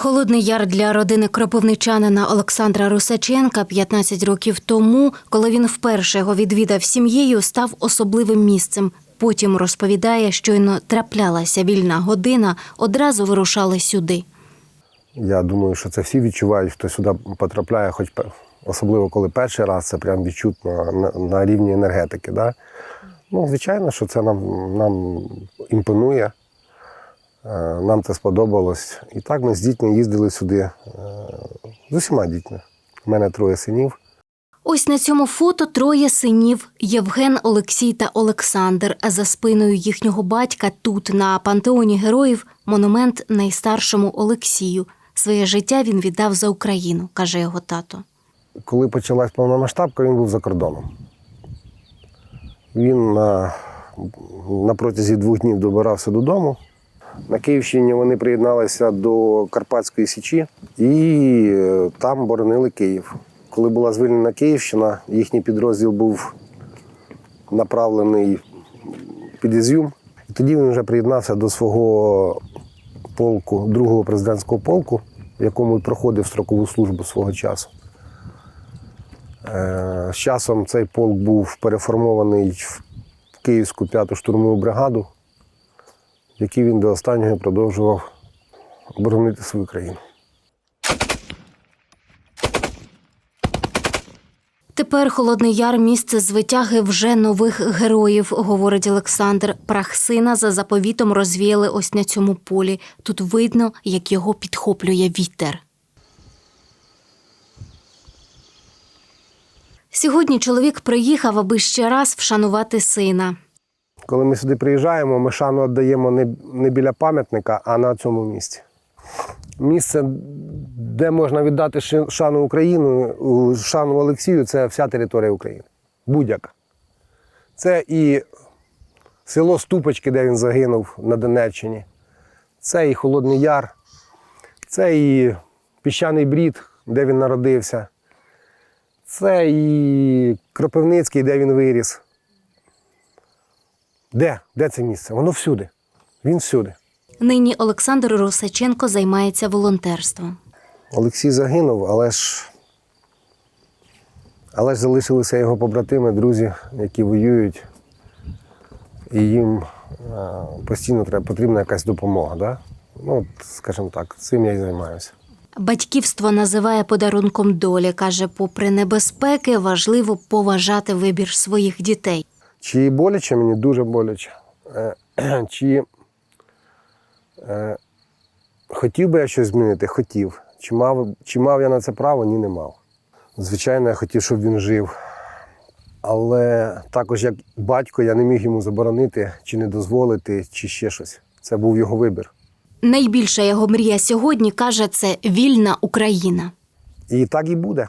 Холодний яр для родини кропивничанина Олександра Русаченка 15 років тому, коли він вперше його відвідав сім'єю, став особливим місцем. Потім розповідає, щойно траплялася вільна година, одразу вирушали сюди. Я думаю, що це всі відчувають, хто сюди потрапляє, хоч особливо коли перший раз, це прям відчутно на, рівні енергетики. Да? Ну, звичайно, що це нам, нам імпонує. Е, Нам це сподобалось. І так ми з дітьми їздили сюди е, з усіма дітьми. У мене троє синів. Ось на цьому фото троє синів Євген, Олексій та Олександр. А за спиною їхнього батька тут, на пантеоні героїв, монумент найстаршому Олексію. Своє життя він віддав за Україну, каже його тато. Коли почалась повномасштабка, він був за кордоном. Він на, на протязі двох днів добирався додому. На Київщині вони приєдналися до Карпатської Січі і е, там боронили Київ. Коли була звільнена Київщина, їхній підрозділ був направлений під Ізюм. І тоді він вже приєднався до свого полку, другого президентського полку, в якому проходив строкову службу свого часу. Е, З часом цей полк був переформований в Київську п'яту штурмову бригаду, в якій він до останнього продовжував оборонити свою країну. Тепер Холодний Яр місце звитяги вже нових героїв, говорить Олександр. Прах сина за заповітом розвіяли ось на цьому полі. Тут видно, як його підхоплює вітер. Сьогодні чоловік приїхав, аби ще раз вшанувати сина. Коли ми сюди приїжджаємо, ми шану віддаємо не, не біля пам'ятника, а на цьому місці. Місце, де можна віддати шану Україну, шану Олексію, це вся територія України. Будь-яка. Це і село Ступочки, де він загинув на Донеччині. Це і Холодний Яр, це і Піщаний Брід, де він народився. Це і Кропивницький, де він виріс. Де? Де це місце? Воно всюди. Він всюди. Нині Олександр Русаченко займається волонтерством. Олексій загинув, але ж. Але ж залишилися його побратими, друзі, які воюють. І їм е, постійно треба, потрібна якась допомога. Да? Ну, от, скажімо так, цим я і займаюся. Батьківство називає подарунком долі. каже, попри небезпеки, важливо поважати вибір своїх дітей. Чи боляче мені дуже боляче. Е, Чи е, хотів би я щось змінити? Хотів. Чи мав, чи мав я на це право? Ні, не мав. Звичайно, я хотів, щоб він жив. Але також як батько я не міг йому заборонити, чи не дозволити, чи ще щось. Це був його вибір. Найбільша його мрія сьогодні каже, це вільна Україна. І так і буде.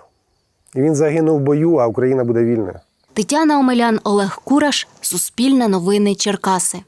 І він загинув в бою, а Україна буде вільною. Тетяна Омелян, Олег Кураш, Суспільне новини Черкаси.